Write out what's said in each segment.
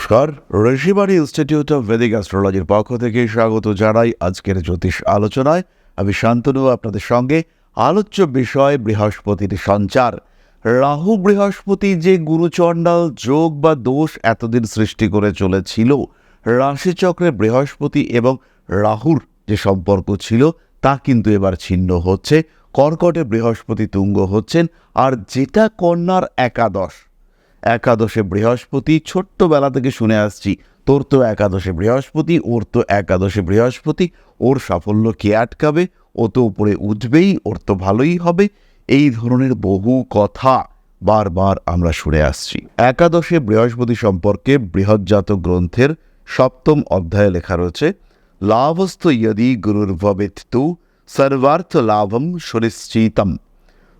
নমস্কার। Rishibari institute of Vedic অ্যাস্ট্রোলজির পক্ষ থেকে স্বাগত জানাই আজকের জ্যোতিষ আলোচনায়। আমি শান্তনু, আপনাদের সঙ্গে আলোচ্য বিষয় বৃহস্পতির সঞ্চার। রাহু বৃহস্পতি যে গুরুচণ্ডাল যোগ বা দোষ এতদিন সৃষ্টি করে চলেছিল, রাশিচক্রে বৃহস্পতি এবং রাহুর যে সম্পর্ক ছিল, তা কিন্তু এবার ছিন্ন হচ্ছে। কর্কটে বৃহস্পতি তুঙ্গ হচ্ছেন, আর যেটা কন্যার একাদশ একাদশে বৃহস্পতি, ছোট্টবেলা থেকে শুনে আসছি, তোর তো একাদশে বৃহস্পতি, ওর তো একাদশে বৃহস্পতি, ওর সাফল্য কে আটকাবে? ও তো উপরে উঠবেই, ওর তো ভালোই হবে। এই ধরনের বহু কথা বারবার আমরা শুনে আসছি। একাদশে বৃহস্পতি সম্পর্কে বৃহৎজাত গ্রন্থের সপ্তম অধ্যায়ে লেখা রয়েছে, লাভস্থ ইয়দি গুরুর ভবেত তু সর্বার্থ লাভম সুনিশ্চিতম।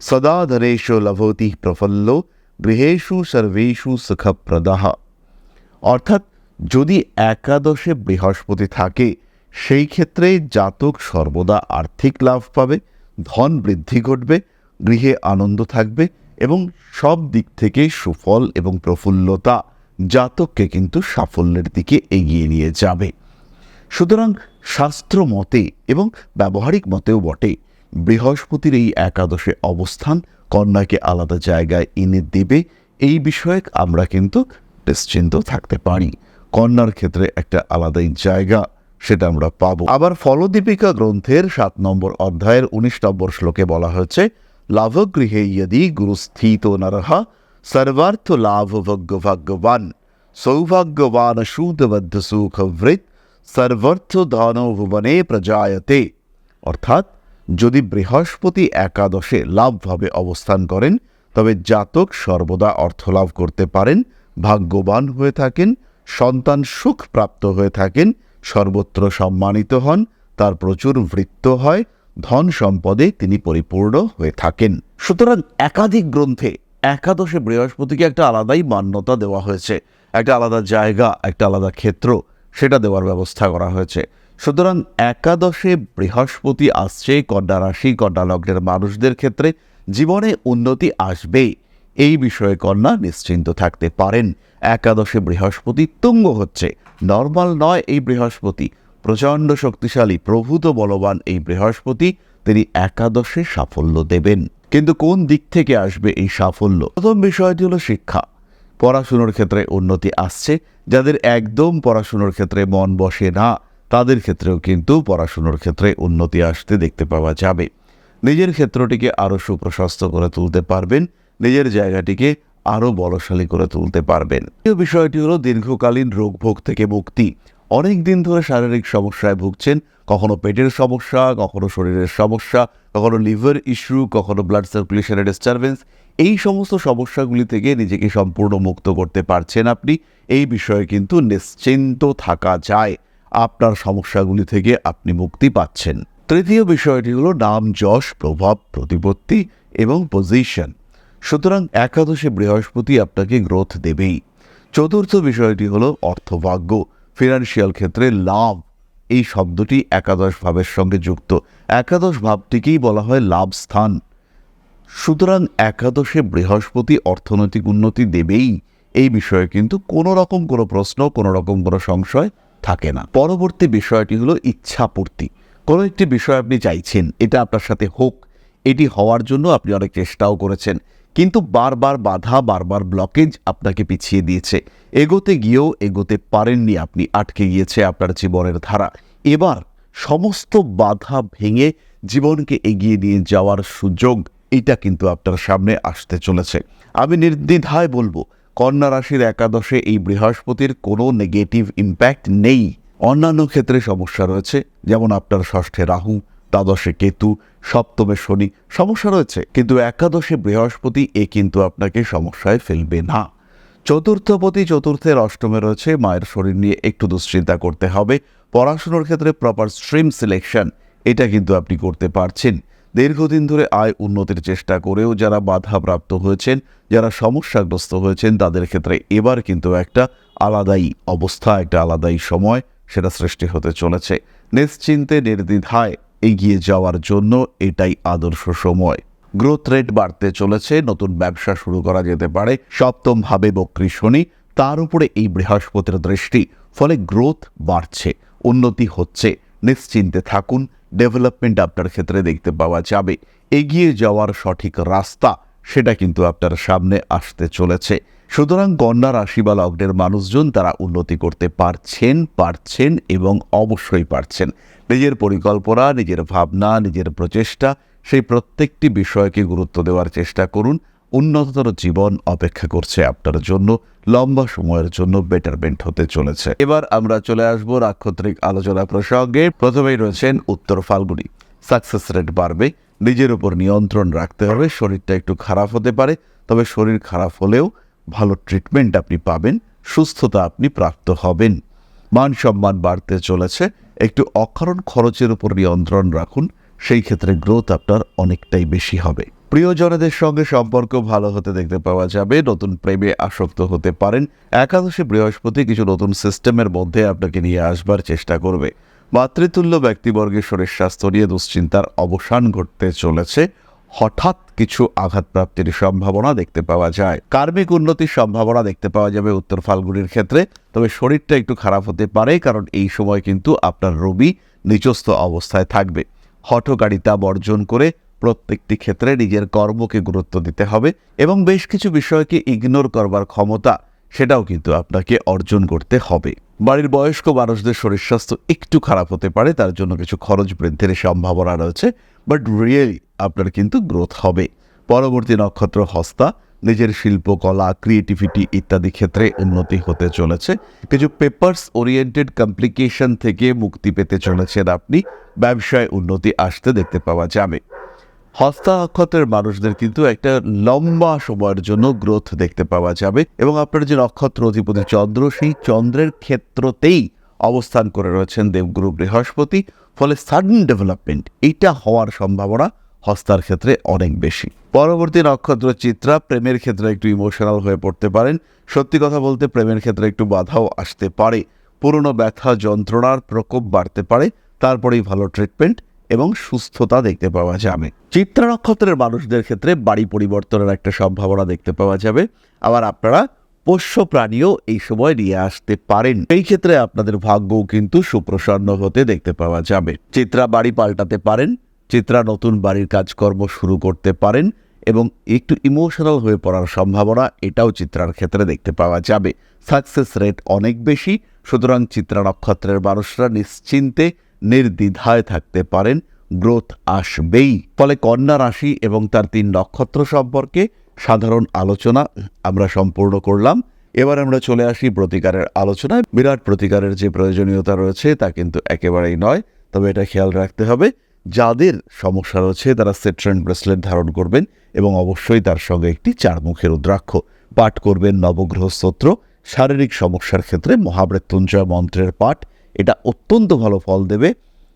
সদা ধরেশ লভতি প্রফুল্ল গৃহেষু সর্বেষু সুখপ্রদাহ অর্থাৎ যদি একাদশে বৃহস্পতি থাকে, সেই ক্ষেত্রে জাতক সর্বদা আর্থিক লাভ পাবে, ধন বৃদ্ধি ঘটবে, গৃহে আনন্দ থাকবে এবং সব দিক থেকে সুফল এবং প্রফুল্লতা জাতককে কিন্তু সাফল্যের দিকে এগিয়ে নিয়ে যাবে। সুতরাং শাস্ত্র মতে এবং ব্যবহারিক মতেও বটে, বৃহস্পতির এই একাদশে অবস্থান কন্যাকে আলাদা জায়গায় এনে দেবে, এই বিষয়ে আমরা কিন্তু নিশ্চিন্ত থাকতে পারি। কন্যার ক্ষেত্রে একটা আলাদাই জায়গা সেটা আমরা পাবো। আবার ফলদীপিকা গ্রন্থের সাত নম্বর অধ্যায়ের উনিশ নম্বর শ্লোকে বলা হয়েছে, লাভগৃহে ইয়দি গুরুস্থিত নরহা সর্বার্থ লাভ ভগ্য ভাগ্যবান, সৌভাগ্যবান সুদবদ্ধ সুখভৃত, সর্বর্থ ধন ভুবনে প্রজায়তে। অর্থাৎ যদি বৃহস্পতি একাদশে লাভভাবে অবস্থান করেন, তবে জাতক সর্বদা অর্থলাভ করতে পারেন, ভাগ্যবান হয়ে থাকেন, সন্তান সুখ প্রাপ্ত হয়ে থাকেন, সর্বত্র সম্মানিত হন, তার প্রচুর বৃত্ত হয়, ধন সম্পদে তিনি পরিপূর্ণ হয়ে থাকেন। সুতরাং একাধিক গ্রন্থে একাদশে বৃহস্পতিকে একটা আলাদাই মান্যতা দেওয়া হয়েছে। একটা আলাদা জায়গা, একটা আলাদা ক্ষেত্র, সেটা দেওয়ার ব্যবস্থা করা হয়েছে। সুতরাং একাদশে বৃহস্পতি আসছে, কন্যা রাশি, কন্যা লগ্নের মানুষদের ক্ষেত্রে জীবনে উন্নতি আসবে এই বিষয়ে কন্যা নিশ্চিন্ত থাকতে পারেন। একাদশে বৃহস্পতি তুঙ্গ হচ্ছে। নর্মাল নয় এই বৃহস্পতি। প্রচণ্ড শক্তিশালী, প্রভূত, বলবান এই বৃহস্পতি তিনি একাদশে সাফল্য দেবেন। কিন্তু কোন দিক থেকে আসবে এই সাফল্য? প্রথম বিষয়টি হলো শিক্ষা। পড়াশুনোর ক্ষেত্রে উন্নতি আসছে। যাদের একদম পড়াশুনোর ক্ষেত্রে মন বসে না তাদের ক্ষেত্রেও কিন্তু পড়াশুনোর ক্ষেত্রে উন্নতি আসতে দেখতে পাওয়া যাবে। নিজের ক্ষেত্রটিকে আরও সুপ্রশস্ত করে তুলতে পারবেন, নিজের জায়গাটিকে আরও বলশালী করে তুলতে পারবেন। দ্বিতীয় বিষয়টি হলো দীর্ঘকালীন রোগ ভোগ থেকে মুক্তি। অনেক দিন ধরে শারীরিক সমস্যায় ভুগছেন, কখনো পেটের সমস্যা, কখনো শরীরের সমস্যা, কখনো লিভার ইস্যু, কখনো ব্লাড সার্কুলেশনের ডিস্টারবেন্স এই সমস্ত সমস্যাগুলি থেকে নিজেকে সম্পূর্ণ মুক্ত করতে পারছেন আপনি। এই বিষয়ে কিন্তু নিশ্চিন্ত থাকা যায়। আপনার সমস্যাগুলি থেকে আপনি মুক্তি পাচ্ছেন। তৃতীয় বিষয়টি হলো নাম, যশ, প্রভাব, প্রতিপত্তি এবং পজিশন সুতরাং একাদশে বৃহস্পতি আপনাকে গ্রোথ দেবেই। চতুর্থ বিষয়টি হলো অর্থভাগ্য। ফিনান্সিয়াল ক্ষেত্রে লাভ, এই শব্দটি একাদশ ভাবের সঙ্গে যুক্ত। একাদশ ভাবটিকেই বলা হয় লাভ স্থান। সুতরাং একাদশে বৃহস্পতি অর্থনৈতিক উন্নতি দেবেই। এই বিষয়ে কিন্তু কোনো রকম কোনো প্রশ্ন, কোনো রকম কোনো সংশয় থাকে না। পরবর্তী বিষয়টি হলো ইচ্ছাপূর্তি। কোনো একটি বিষয় আপনি চাইছেন, এটা আপনার সাথে হোক, এটি হওয়ার জন্য আপনি অনেক চেষ্টাও করেছেন। কিন্তু বারবার বাধা, বারবার ব্লকেজ আপনাকে পিছিয়ে দিয়েছে। এগোতে গিয়েও এগোতে পারেননি আপনি, আটকে গিয়েছে আপনার জীবনের ধারা। এবার সমস্ত বাধা ভেঙে জীবনকে এগিয়ে নিয়ে যাওয়ার সুযোগ, এটা কিন্তু আপনার সামনে আসতে চলেছে। আমি নির্দ্বিধায় বলব কন্যা রাশির একাদশে এই বৃহস্পতির কোনো নেগেটিভ ইম্প্যাক্ট নেই। অন্যান্য ক্ষেত্রে সমস্যা রয়েছে, যেমন আপনার ষষ্ঠে রাহু, দ্বাদশে কেতু, সপ্তমে শনি, সমস্যা রয়েছে। কিন্তু একাদশে বৃহস্পতি, এ কিন্তু আপনাকে সমস্যায় ফেলবে না। চতুর্থপতি চতুর্থের অষ্টমে রয়েছে, মায়ের শরীর নিয়ে একটু দুশ্চিন্তা করতে হবে। পড়াশুনোর ক্ষেত্রে প্রপার স্ট্রিম সিলেকশন এটা কিন্তু আপনি করতে পারছেন। দীর্ঘদিন ধরে আয় উন্নতির চেষ্টা করেও যারা বাধাপ্রাপ্ত হয়েছেন, যারা সমস্যাগ্রস্ত হয়েছেন, তাদের ক্ষেত্রে এবার কিন্তু একটা আলাদাই অবস্থা, একটা আলাদাই সময় সেটা সৃষ্টি হতে চলেছে। নিশ্চিন্তে, নির্দ্বিধায় এগিয়ে যাওয়ার জন্য এটাই আদর্শ সময়। গ্রোথ রেট বাড়তে চলেছে, নতুন ব্যবসা শুরু করা যেতে পারে, সপ্তম ভাবে বক্রী শনি, তার উপরে এই বৃহস্পতির দৃষ্টি, ফলে গ্রোথ বাড়ছে, উন্নতি হচ্ছে। নিশ্চিন্তে থাকুন ডেভেলপমেন্ট আপনার ক্ষেত্রে দেখতে পাওয়া যাবে। এগিয়ে যাওয়ার সঠিক রাস্তা, সেটা কিন্তু আপনার সামনে আসতে চলেছে। সুতরাং কন্যা রাশি বা লগ্নের মানুষজন তারা উন্নতি করতে পারছেন পারছেন এবং অবশ্যই পারছেন। নিজের পরিকল্পনা, নিজের ভাবনা, নিজের প্রচেষ্টা, সেই প্রত্যেকটি বিষয়কে গুরুত্ব দেওয়ার চেষ্টা করুন। উন্নততর জীবন অপেক্ষা করছে আপনার জন্য, লম্বা সময়ের জন্য বেটারমেন্ট হতে চলেছে। এবার আমরা চলে আসব নাক্ষত্রিক আলোচনা প্রসঙ্গে। প্রথমেই রয়েছেন উত্তর ফাল্গুনি। সাকসেস রেট বাড়বে, নিজের উপর নিয়ন্ত্রণ রাখতে হবে, শরীরটা একটু খারাপ হতে পারে, তবে শরীর খারাপ হলেও ভালো ট্রিটমেন্ট আপনি পাবেন, সুস্থতা আপনি প্রাপ্ত হবেন। মান সম্মান বাড়তে চলেছে, একটু অকারণ খরচের উপর নিয়ন্ত্রণ রাখুন, সেই ক্ষেত্রে গ্রোথ আপনার অনেকটাই বেশি হবে। প্রিয়জনদের সঙ্গে সম্পর্ক ভালো হতে দেখতে পাওয়া যাবে। নতুন প্রেমে আসক্ত হতে পারেন। একাদশে বৃহস্পতি কিছু নতুন সিস্টেমের মধ্যে আপনাকে নিয়ে আসবার চেষ্টা করবে। মাতৃতুল্য ব্যক্তিবর্গের শরীর স্বাস্থ্য নিয়ে দুশ্চিন্তার অবসান ঘটতে চলেছে। হঠাৎ কিছু আঘাতপ্রাপ্তির সম্ভাবনা দেখতে পাওয়া যায়। কার্মিক উন্নতির সম্ভাবনা দেখতে পাওয়া যাবে উত্তর ফাল্গুনির ক্ষেত্রে। তবে শরীরটা একটু খারাপ হতে পারে, কারণ এই সময় কিন্তু আপনার রবি নিচস্থ অবস্থায় থাকবে। হঠকারিতা বর্জন করে প্রত্যেকটি ক্ষেত্রে নিজের কর্মকে গুরুত্ব দিতে হবে এবং বেশ কিছু বিষয়কে ইগনোর করবার ক্ষমতা সেটাও কিন্তু আপনাকে অর্জন করতে হবে। বাড়ির বয়স্ক মানুষদের শরীর স্বাস্থ্য একটু খারাপ হতে পারে, তার জন্য কিছু খরচ বৃদ্ধির সম্ভাবনা রয়েছে বাট রিয়েলি আপনার কিন্তু গ্রোথ হবে। পরবর্তী নক্ষত্র হস্তা, নিজের শিল্পকলা ক্রিয়েটিভিটি ইত্যাদি ক্ষেত্রে উন্নতি হতে চলেছে। কিছু পেপার্স ওরিয়েন্টেড কমপ্লিকেশন থেকে মুক্তি পেতে চলেছেন আপনি, ব্যবসায় উন্নতি আসতে দেখতে পাওয়া যাবে। হস্তা নক্ষত্রের মানুষদের কিন্তু একটা লম্বা সময়ের জন্য গ্রোথ দেখতে পাওয়া যাবে এবং আপনার যে নক্ষত্র, অধিপতি চন্দ্র, সেই চন্দ্রের ক্ষেত্রতেই অবস্থান করে রয়েছেন দেবগুরু বৃহস্পতি। ফলে সাডেন ডেভেলপমেন্ট, এইটা হওয়ার সম্ভাবনা হস্তার ক্ষেত্রে অনেক বেশি। পরবর্তী নক্ষত্র চিত্রা, প্রেমের ক্ষেত্রে একটু ইমোশনাল হয়ে পড়তে পারেন। সত্যি কথা বলতে প্রেমের ক্ষেত্রে একটু বাধাও আসতে পারে। পুরনো ব্যথা, যন্ত্রণার প্রকোপ বাড়তে পারে। তারপরেই ভালো ট্রিটমেন্ট এবং সুস্থতা দেখতে পাওয়া যাবে। চিত্রা নক্ষত্রের মানুষদের ক্ষেত্রে বাড়ি পরিবর্তনের একটা সম্ভাবনা দেখতে পাওয়া যাবে। আবার আপনারা পোষ্য প্রাণীও এই সময় নিয়ে আসতে পারেন। এই ক্ষেত্রে আপনাদের ভাগ্যও কিন্তু সুপ্রসন্ন হতে দেখতে পাওয়া যাবে। চিত্রা বাড়ি পাল্টাতে পারেন, চিত্রা নতুন বাড়ির কাজকর্ম শুরু করতে পারেন এবং একটু ইমোশনাল হয়ে পড়ার সম্ভাবনা এটাও চিত্রার ক্ষেত্রে দেখতে পাওয়া যাবে। সাকসেস রেট অনেক বেশি, সুতরাং চিত্রা নক্ষত্রের মানুষরা নিশ্চিন্তে নির্দ্বিধায় থাকতে পারেন, গ্রোথ আসবেই। ফলে কন্যা রাশি এবং তার তিন নক্ষত্র সম্পর্কে সাধারণ আলোচনা আমরা সম্পূর্ণ করলাম। এবার আমরা চলে আসি প্রতিকারের আলোচনায়। বিরাট প্রতিকারের যে প্রয়োজনীয়তা রয়েছে তা কিন্তু একেবারেই নয়, তবে এটা খেয়াল রাখতে হবে। যাদের সমস্যা রয়েছে তারা সেট্রেন ব্রেসলেট ধারণ করবেন এবং অবশ্যই তার সঙ্গে একটি চারমুখের রুদ্রাক্ষ। পাঠ করবেন নবগ্রহ স্তোত্র, শারীরিক সমস্যার ক্ষেত্রে মহামৃত্যুঞ্জয় মন্ত্রের পাঠ এটা অত্যন্ত ভালো ফল দেবে।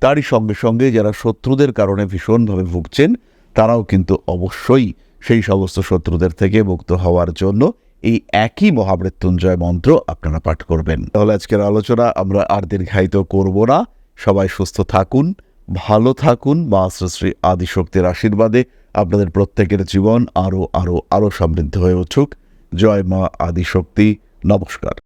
তারই সঙ্গে সঙ্গে যারা শত্রুদের কারণে ভীষণভাবে ভুগছেন, তারাও কিন্তু অবশ্যই সেই সমস্ত শত্রুদের থেকে মুক্ত হওয়ার জন্য এই একই মহামৃত্যুঞ্জয় মন্ত্র আপনারা পাঠ করবেন। তাহলে আজকের আলোচনা আমরা আর দীর্ঘায়িত করব না। সবাই সুস্থ থাকুন, ভালো থাকুন, মা শ্রী আদিশক্তির আশীর্বাদে আপনাদের প্রত্যেকের জীবন আরও আরও আরও সমৃদ্ধ হয়ে উঠুক। জয় মা আদিশক্তি। নমস্কার।